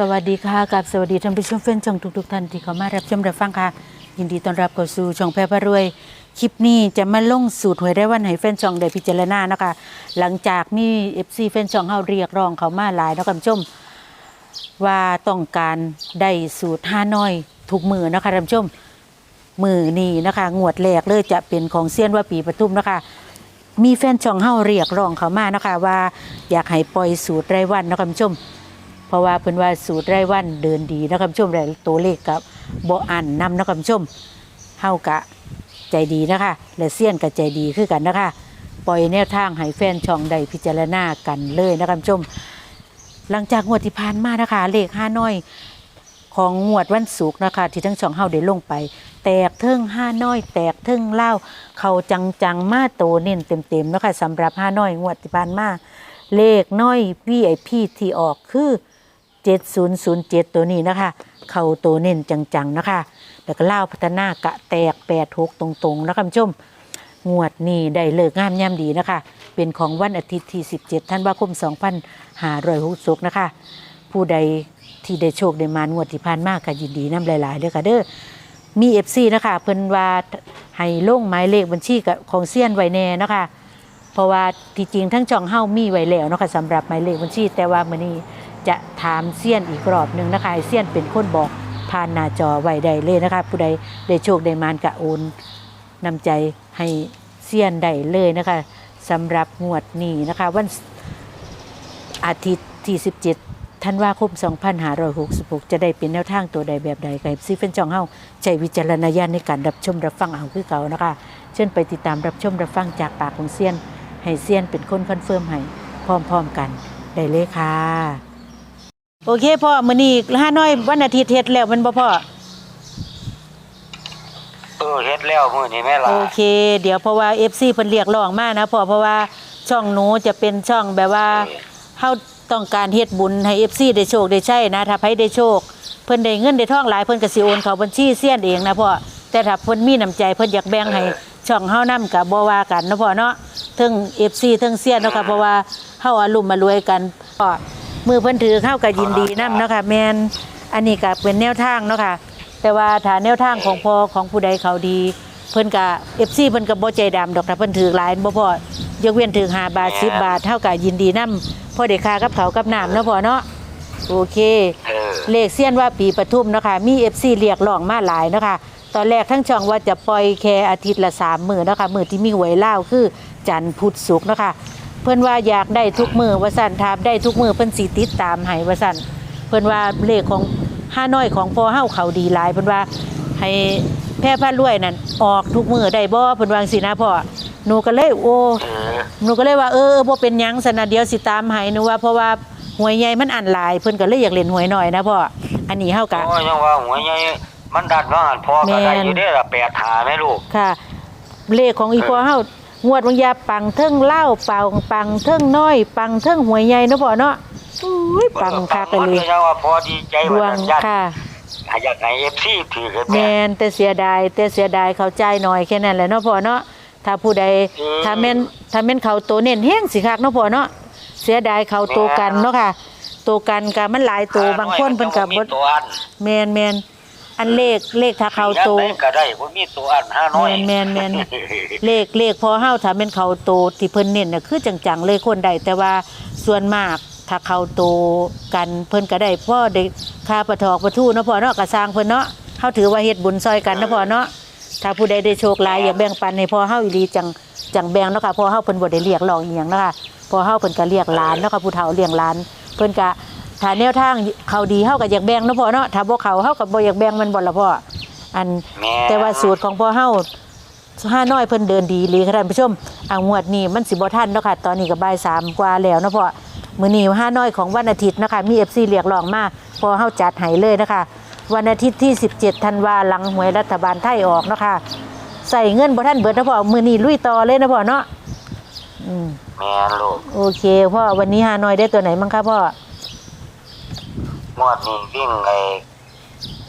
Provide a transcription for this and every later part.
สวัสดีค่ะกับสวัสดีท่านผู้ชมแฟนช่องทุกๆท่านที่เข้ามารับชมรับฟังค่ะ ยินดีต้อนรับเข้าสู่ช่องแพร่พระรวย คลิปนี้จะมาลงสูตรหวยได้วันให้แฟนช่องได้พิจารณานะคะหลังจากมี FC แฟนช่องเฮาเรียกร้องเขามาหลายนะคุณผู้ชม ว่าต้องการได้สูตรห้าน้อยทุกมือนะคะท่านผู้ชมมือนี้นะคะงวดแรกเลยจะเป็นของเซียนว่าปีปทุมนะคะมีแฟนช่องเฮาเรียกร้องเขามานะคะว่าอยากให้ปล่อยสูตรรายวันนะคุณผู้ชม ราะว่าเพิ่นว่าสูตรไรายวันเดินดีนะคุณผู้ชมและตัวเลขกับบ่อันนำนะคุณชมเฮากะใจดีนะคะ และเซียนก็ใจดีคือกันนะคะ ปล่อยแนวทางให้แฟนช่องได้พิจารณากันเลยนะคุณผู้ชม หลังจากงวดที่ผ่านมานะคะ เลขห้าน้อยของงวดวันศุกร์นะคะ ที่ทั้งสองเฮาได้ลงไป แตกเทิงห้าน้อย แตกเทิงเล่าเขาจังจังๆมาโตเน้นเต็มๆนะคะสำหรับห้าน้อยงวดที่ผ่านมาเลขน้อยวีไอพีที่ออกคือ 7007 ตัวนี้นะคะ เข้าตัวเน้นจังๆนะคะ แล้วก็เล่าพัฒนากะแตก8 6ตรงๆนะคะผู้ชม งวดนี้ได้เลิกงามย่ำดีนะคะ เป็นของวันอาทิตย์ที่ 17ธันวาคม2566นะคะ ผู้ใดที่ได้โชคได้มางวดที่ผ่านมากก็ยินดีน้ำหลายๆเด้อค่ะเด้อมีเอฟซีนะคะเพิ่นว่าให้ลงหมายเลขบัญชีกับของเซียนไวแน่นะคะเพราะว่าที่จริงทั้งช่องเฮามีไว้แล้วเนาะค่ะสำหรับหมายเลขบัญชี แต่ว่ามื้อนี้ จะถามเซียนอีกรอบหนึ่งนะคะเซียนเป็นคนบอกผ่านหน้าจอไว้ได้เลยนะคะ ผู้ใดได้โชคได้มานกะโอนนำใจให้เซียนได้เลยนะคะสำหรับงวดนี้นะคะ วันอาทิตย์ที่ 17ธันวาคม 2566 จะได้เป็นแนวทางตัวใดแบบใดกับซีเฟนจองเฮาใช้วิจารณญาณในการรับชมรับฟังเอาคือเก่านะคะ เช่นไปติดตามรับชมรับฟังจากปากของเซียนให้เซียนเป็นคนคอนเฟิร์มให้พร้อมๆกันได้เลยค่ะ โอเคพ่อมื้อนี้ห้าน้อยวันอาทิตย์เฮ็ดแล้วแมันบ่พ่อเออเฮ็ดแล้วมื้อนี้แม่ล่ะโอเค เดี๋ยวเพราะว่า FC เพิ่นเรียกร้องมานะพ่อเพราะว่าช่องหนูจะเป็นช่องแบบว่าเฮาต้องการเฮ็ดบุญให้ FC ได้โชคได้ใช้นะ ถ้าไผได้โชค เพิ่นได้เงินได้ทองหลายเพิ่นก็สิโอนเข้าบัญชีเสียนเองนะพ่อแต่ถ้าเพิ่นมีน้ำใจเพิ่นอยากแบ่งให้ช่องเฮานํก็บ่ว่ากันนะพ่อเนาะถึง FC ถึงเสียนเนาะค่ะเพราะว่าเฮาอารุ่มมารวยกันพ่อ มือเพิ่นถือเข้าก็ยินดีนํเนาะค่ะแม่นอันนี้ก็เป็นแนวทางเนาะค่ะแต่ว่าถ้าแนวทางของพ่อของผู้ใดเขาดี เพิ่นก็เอฟซีเพิ่นก็บ่ใจดำดอกถ้าเพิ่นถือหลายบ่พอยกเว้นถือ5บาท10บาทเท่ากับยินดีนํพ่อได้ค่ากับเขาวกับน้ำเนาะพ่อเนาะโอเคเออเลขเซียนว่าปีปทุมเนาะคะมี FC เรียกร้องมาหลายเนาะคะตอนแรกทั้งช่องว่าจะปล่อยแค่อาทิตย์ละ3มื้อเนาะคะมื้อที่มีหวยเล่าวคือจันทร์พุธศุกร์เนาะคะ เพิ่นว่าอยากได้ทุกมื้อว่าซั่นถามได้ทุกมื้อเพิ่นสิติดตามให้ว่าซั่นเพิ่นว่าเลขของห้าน้อยของพ่อเฮาเขาดีหลายเพิ่นว่าให้แพร่ผ้ารวยนั่นออกทุกมื้อได้บ่เพิ่นว่าจังซี่นะพ่อหนูก็เลยโอ้เออหนูก็เลยว่าเออเออบ่เป็นหยังสนะเดี๋ยวสิตามให้หนูว่าเพราะว่าหวยใหญ่มันอันหลาย เพิ่นก็เลยอยากเล่นหวยหน่อยนะพ่ออันนี้เฮากะโอ้ยยังว่าหัวใหญ่มันดันว่าหันพอก็ได้แม่นอยู่เด้อล่ะแปดหาแม่ลูกค่ะ เลขของอีพ่อเฮา งวดวังยาปังเทิงเหล้าปังปังเทิงน้อย ปังเทิงหวยใหญ่เนาะพ่อเนาะอุ้ยปังคักมันเลยก็ยังว่าพอดีใจดวว่างญาติค่ะอยากให้ FC ถือกันแมแม่ นแต่เสียดายแต่เสียดายเขาใจายหน่อยแค่นั้นแหละเนาะพ่อเนาะถ้าผู้ใดอืมถ้าแม่นถ้าแม่นเขาโตเน้นแห้งสิคักเนาะพ่อเนาะเสียดายเขาโตกันเนาะค่ะโตกันก็มันหลายโตบางคนเพิ่นก็บ่มีตัวอัน แมนแมน อันเลขเลขถ้าเขาโตอยกได้ก็ได้บ่มีตัวอันห้าน้อยแม่นแม่นแม่นเลขเลขพอเฮาถ้าเป็นเขาโตที่เพิ่นเน้นน่ะคือจังๆเลยคนใดแต่ว่าส่วนมากถ้าเขาโตกันเพิ่นก็ได้พ่อได้ค่าประทอกประทูเนาะพ่อเนาะก็สร้างเพิ่นเนาะเฮาถือว่าเฮ็ดบุญซอยกันเนาะพ่อเนาะถ้าผู้ใดได้โชคหลายอยากแบ่งปันให้พ่อเฮาอีหลีจังจังแบ่งเนาะค่ะพ่อเฮาเพิ่นบ่ได้เรียกร้องอีหยังเนาะค่ะพ่อเฮาเพิ่นก็เรียกหลานเนาะค่ะผู้เฒ่าเลี้ยงหลาน เพิ่นก็ ถ้าแนวทางเขาดีเฮาก็อยากแบ่งเนาะพ่อเนาะถ้าบ่เขาเฮาก็บ่อยากแบ่งมันบ่ล่ะพ่ออันแม่แต่ว่าสูตรของพ่อเฮาห้าน้อยเพิ่นเดินดีเลยค่ะท่านผู้ชมอ่างวดนี้มันสิบ่ทันเนาะค่ะ ตอนนี้ก็บ่ายสามกว่าแล้วเนาะพ่อมื้อนี้ห้าน้อยของวันอาทิตย์เนาะคะมี FC เรียกร้องมาพอเฮาจัดให้เลยนะคะ วันอาทิตย์ที่ 17ธันวาหลังหวยรัฐบาลไทยออกเนาะค่ะใส่เงินบ่ทันเบิดนะพ่อมื้อนี้ลุยต่อเลยนะพ่อเนาะอืมแม่นลูกโอเคพ่อวันนี้ห้าน้อยได้ตัวไหนมั้งคะพ่อ งวดนี้วิ่งไอ้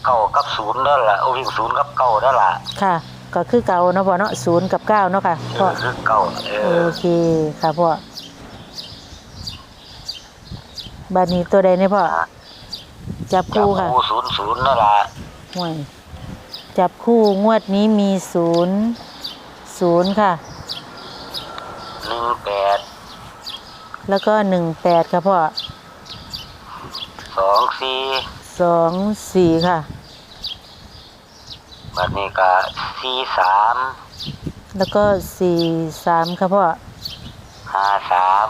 เก้ากับศูนย์นั่นล่ะเอาวิ่งศูนย์กับเก้านั่นล่ะค่ะ ก็คือเก่าเนาะพ่อเนาะศูนย์กับเก้าเนาะค่ะเอพ่ออคือเก้าเอโออเคค่ะพ่อบัดนี้ตัวใดเนี่ยพ่อจับจับคู่ค่ะคู่ศูนย์ศูนย์นั่นล่ะห่วยจับคู่งวดนี้มีศูนย์ศูนย์ค่ะ หนึ่งแปดแล้วก็หนึ่งแปดค่ะพ่อ สองสี่สองสี่ค่ะ บัดนี้ก็สี่สามแล้วก็สี่สามค่ะพ่อห้าสาม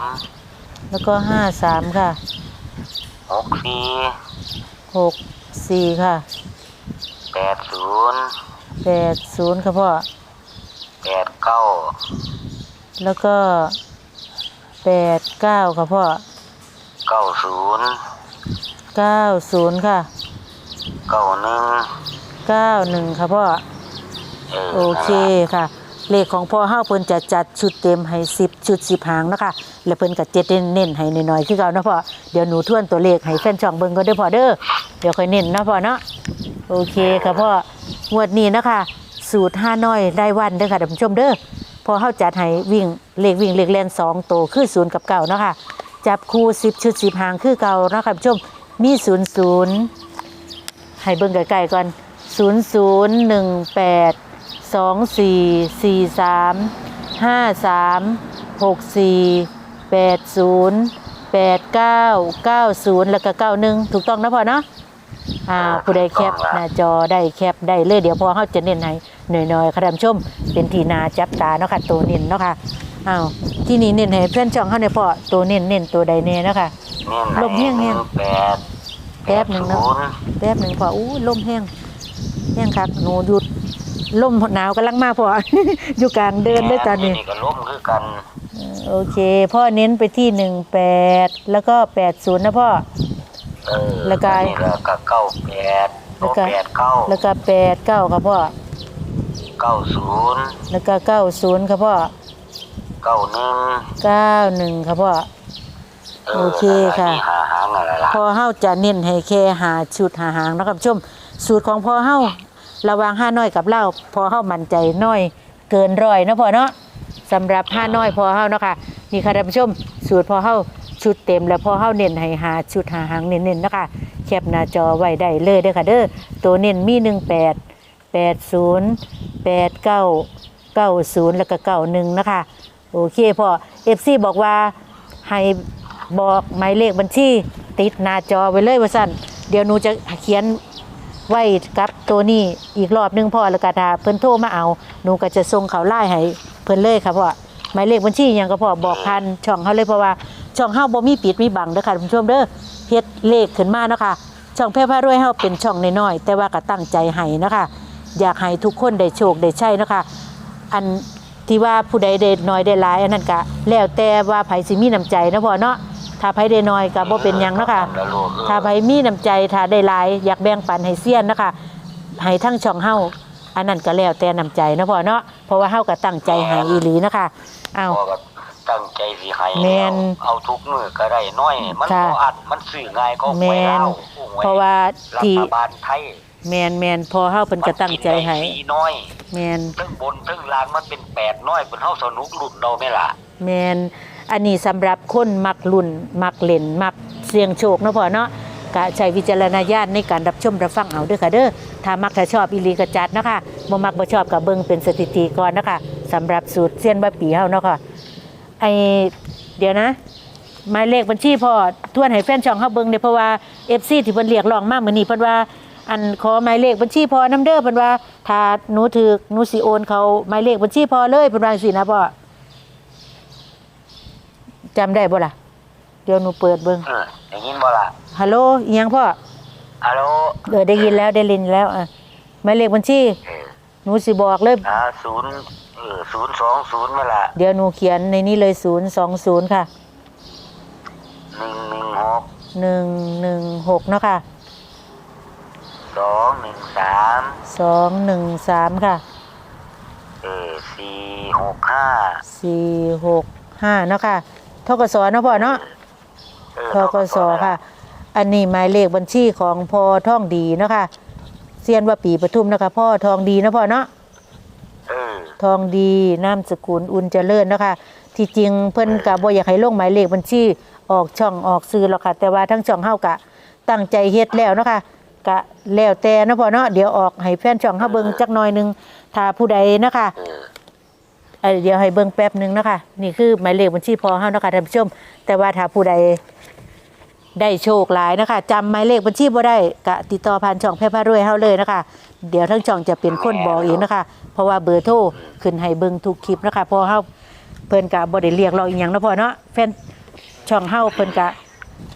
แล้วก็ห้าสามค่ะหกสี่หกสี่ค่ะแปดศูนย์แปดศูนย์ค่ะพ่อแปดเก้าแล้วก็แปดเก้าค่ะพ่อเก้าศูนย์ เก้าศูนย์ค่ะเก้าหนึ่งเก้าหนึ่งค่ะพ่อเออโอเคค่ะ เลขของพ่อเฮาเพิ่นจะจัดชุดเต็มให้สิบชุดสิบหางเนาะคะแล้วเพิ่นก็เจ็ดเน้นๆให้หน่อยๆคือเก่าเนาะพ่อ เดี๋ยวหนูทวนตัวเลขให้แฟนช่องเบิ่งก็ได้อพ่อเด้อ เดี๋ยวค่อยเน้นเนาะพ่อเนาะ โอเคค่ะพ่องวดนี้เนาะคะ สูตรห้าน้อยได้วันเด้อค่ะท่านผู้ชมเด้อ พอเฮาจัดให้วิ่งเลขวิ่งเลขแล่นสองโตวคือศูนย์กับเก่าเนาะค่ะจับคู่สิบชุดสิบหางคือเก่าเนาะค่ะท่านผู้ชม มีศูนย์ศูนย์ให้เบิ่งใกล้ๆก่อน0 0 1 8 2 4 4 3 5 3 6 4 8 0 8 9 9 0แล้วก็91ถูกต้องนะพ่อเนาะอ่าผู้ใดแคปหน้าจอได้แคปได้เลยเดี๋ยวพอเขาจะเน้นให้หน่อยๆค่ะท่านผู้ชมเป็นทีนาจับตาเนาะค่ะตัวเน้นเนาะค่ะอ้าวที่นี่เน้นให้เพื่อนช่องเขาในอยพ่อตัวเน้นเน้นตัวใดเน่เนาะค่ะเน้น ลมแห้งหแห้นึ่งงแปดแป๊บหนึ่งเนาะศูย์แป๊บหนึ่งพออู้ลมแห้งแห้งครับหนูหยุดลมหนาวกำลังมาพออยู่กลางเดินด้วยตอนนี้ก็ล้มคือกันโอเคพ่อเน้นไปที่หนึ่งแปดแล้วก็แปดศูนย์นะพ่อเออแล้วก็นี่แล้วก็เก้าแปดแล้วก็แปดเก้าแล้วก็แปดเก้าครับพ่อเก้าศูนย์แล้วก็เก้าศูนย์ครับพ่อเก้าหนึ่งเก้าหนึ่งครับพ่อ โอเคค่ะมีหาหางอะไรล่ะพอเฮาจะเน้นให้แค่หาชุดหาหางเนาะครับชม สูตรของพอเฮาระหวางห้าน้อยกับเล่าพอเฮามั่นใจน้อย เกินร้อยเนาะพอเนาะสำหรับห้าน้อยพอเฮาเนาะค่ะนี่ค่ะท่านผู้ชม สูตรพอเฮาชุดเต็มแล้วพอเฮาเน้นให้หาชุดหาหางเน้นๆเนาะคะแคปหน้าจอไว้ได้เลยเด้อค่ะเด้อตัวเน้นมี18 80 89 90แล้วก็91นะคะโอเคพอ FC บอกว่าให้ บอกหมายเลขบัญชีติดหน้าจอไว้เลยว่าสั่นเดี๋ยวหนูจะเขียนไว้กับตัวนี้อีกรอบหนึงพ่อแล้วก็ถ้าเพิ่นโทรมาเอาหนูก็จะส่งเขาไล่ให้เพิ่นเลยค่ะพ่อหมายเลขบัญชีหยังก็พ่อบอกพันช่องเฮาเลยเพราะว่าช่องเฮาบ่มีปิดมีบังเด้อค่ะท่านผู้ชมเด้อเฮ็ดเลขขึ้นมาเนาะค่ะช่องแพร่พารวยเฮาเป็นช่องน้อยๆแต่ว่าก็ตั้งใจให้เนาะค่ะอยากให้ทุกคนได้โชคได้ใช้เนาะค่ะอันที่ว่าผู้ใดได้น้อยได้หลายอันนั้นก็แล้วแต่ว่าไผสิมีน้ำใจนะพ่อเนาะ ถ้าไผได้น้อยก็บ่เป็นหยังเนาะค่ะแล้วลูกเออถ้าใครมีน้ำใจถ้าได้หลายอยากแบ่งปันให้เซียนนะคะให้ทั้งช่องเฮาอันนั้นก็แล้วแต่น้ำใจนะพ่อเนาะเพราะว่าเฮาก็ตั้งใจให้อีหลีนะคะอ้าว พ่อก็ตั้งใจสิให้แม่นเอาทุกมือก็ได้น้อย มันค่ะบ่อัดมันสื่อง่ายก็แมหวยนเล่าหวยเพราะว่ารัที่ฐบาลไทยแมนแมนพอเฮาเพิ่นก็ตั้งใจให้มันกินได้สีน้อยแมนเทั้งบนเทั้งล่างมันเป็นแปดน้อยเป็นเฮาสนุกรุ่นเราไหม่ล่ะ แมน อันนี้สำหรับคนมักลุ่น มักเล่น มักเสี่ยงโชคเนาะพ่อเนาะก็ใช้วิจารณญาณในการรับชมรับฟังเอาด้อค่ะเด้อถ้ามักถ้าชอบอีลีก็จัดนะคะบ่มักบ่ชอบก็เบิ่งเป็นสถิติก่อนนะคะสำหรับสูตรเซียนบะปีเฮาเนาะค่ะไอเดี๋ยวนะหมายเลขบัญชีพอทวนให้แฟนช่องเฮาเบิ่งเด้เพราะว่า FC ที่เพิ่นเรียกร้องมากมื้อนี้เพิ่นว่าอันขอหมายเลขบัญชีพอนํเด้อเพิ่นว่าถ้าหนูถูกหนูสิโอนเขาหมายเลขบัญชีพอเลยเพิ่นว่าจังซี่นะพ่อ จำได้บ่ล่ะ เดี๋ยวหนูเปิดเบิ่งเออได้ยินบ่ล่ะฮัลโหลอีหยังพ่อฮัลโหลเออได้ยินแล้วได้ยินแล้วอะหมายเลขบัญชีเออหนูสิบอกเลย อ่าศูนย์เออศูนย์สองศูนย์ไหม่ล่ะเดี๋ยวหนูเขียนในนี้เลย020ค่ะหนึ่งหนึ่งหก116เนาะค่ะสองหนึ่งสามสองหนึ่งสามค่ะเออสี่หกห้าสี่หกห้าเนาะค่ะ ทกศเนาะพ่อเนาะเออทกศค่ะ อันนี้หมายเลขบัญชีของพ่อท่องดีเนาะค่ะเซียนว่าปีปทุมเนาะคะพ่อทองดีเนาะพ่อเนาะเออทองดีนามสกุลอุ่นเจริญเนาะค่ะที่จริงเพิ่นก็บ่อยากให้ลงหมายเลขบัญชีออกช่องออกซื้อหรอกค่ะ แต่ว่าทั้งช่องเฮากะตั้งใจเฮ็ดแล้วเนาะค่ะกะแล้วแต่เนาะพ่อเนาะเดี๋ยวออกให้แฟนช่องเฮาเบิ่งจักหน่อยหนึงถ้าผู้ใดเนาะค่ะ เออ เดี๋ยวให้เบิ่งแป๊บหนึงนะคะนี่คือหมายเลขบัญชีพอเฮานะคะท่านผู้ชม แต่ว่าถ้าผู้ใดได้โชคหลายนะคะจำหมายเลขบัญชีบ่ได้ก็ติดต่อผ่านช่องแพร่พารวยเฮาเลยนะคะ เดี๋ยวทั้งช่องจะเป็นคนบอกเองนะคะ เพราะว่าเบอร์โทรขึ้นให้เบิ่งทุกคลิปนะคะพอเฮาเพิ่นก็บ่ได้เรียกเราอีหยังนะพอเนาะแฟนช่องเฮาเพิ่นก็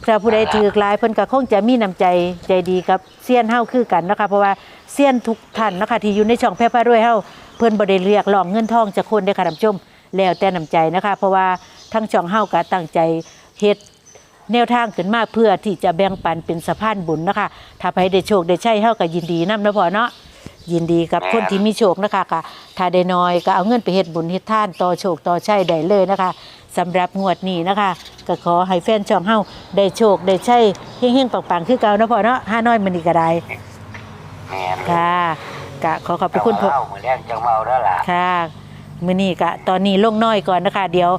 ถ้าผู้ใดถือกลายเพิ่นก็คงจะมีน้ำใจใจดีกับเซียนเฮาคือกันนะคะเพราะว่าเซียนทุกท่านนะคะที่อยู่ในช่องแพร่พารวยเฮาเพิ่นบ่ได้เรียกร้องเงินทองจากคนเด้อค่ะท่านผู้ชมแล้วแต่น้ำใจนะคะ เพราะว่าทั้งช่องเฮาก็ตั้งใจเฮ็ด แนวทางขึ้นมาเพื่อที่จะแบ่งปันเป็นสะพานบุญนะคะ ถ้าใครได้โชคได้ใช่เฮาก็ยินดีนำนะพ่อเนาะ ยินดีกับคนที่มีโชคนะคะค่ะถ้าได้น้อยก็เอาเงินไปเฮ็ดบุญเฮ็ดทานต่อโชคต่อใช่ได้เลยนะคะสำหรับงวดนี้นะคะ ก็ขอให้แฟนช่องเฮาได้โชคได้ใช่เฮงๆปังๆคือเก่านะพ่อเนาะห้าน้อยมันนี่ก็ได้แม่นค่ะก็ขอขอบพระคุณพ่อเามื้อแรงจังเมาแล้วล่ะค่ะมื้อนี้ก็ตอนนี้ลงน้อยก่อนนะคะเดี๋ยว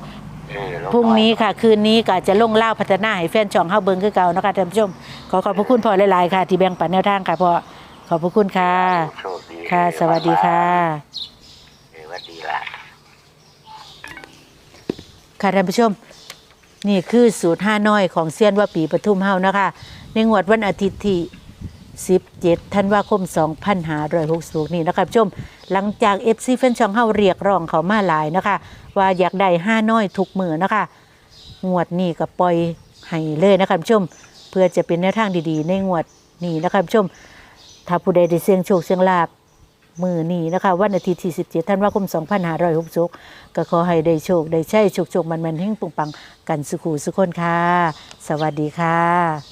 เออลพรุ่งนี้ค่ะ คืนนี้ก็จะลงเล่าพัฒนาให้แฟนช่องเฮาเบิ่งคือเก่านะคะท่านผู้ชม ขอขอบพระคุณพ่อหลาย ๆ ค่ะ ที่แบ่งปันแนวทางค่ะพ่อ ขอบพระคุณค่ะ โชคดีค่ะ สวัสดีค่ะเออสวัสดีล่ะค่ะท่านผู้ชม นี่คือสูตรห้าน้อยของเซียนว่าปีปทุมเฮานะคะ ในงวดวันอาทิตย์ที่17ธันวาคม 2566นี่นะคะท่านผู้ชม หลังจาก FC แฟนช่องเฮาเรียกร้องเขามาหลายนะคะ ว่าอยากได้ห้าน้อยทุกมือนะคะ งวดนี้ก็ปล่อยให้เลยนะคะท่านผู้ชม เพื่อจะเป็นแนวทางดีๆ ในงวดนี้นะคะท่านผู้ชม ถ้าผู้ใดได้เสี่ยงโชคเสี่ยงลาบมือนี้นะคะวันอาทิตย์ที่17ธันวาคม2566ก็ขอให้ได้โชค ได้ใช้โชคโชคมันมันเฮงปุงปังกันสุขูสุขคนค่ะ สวัสดีค่ะ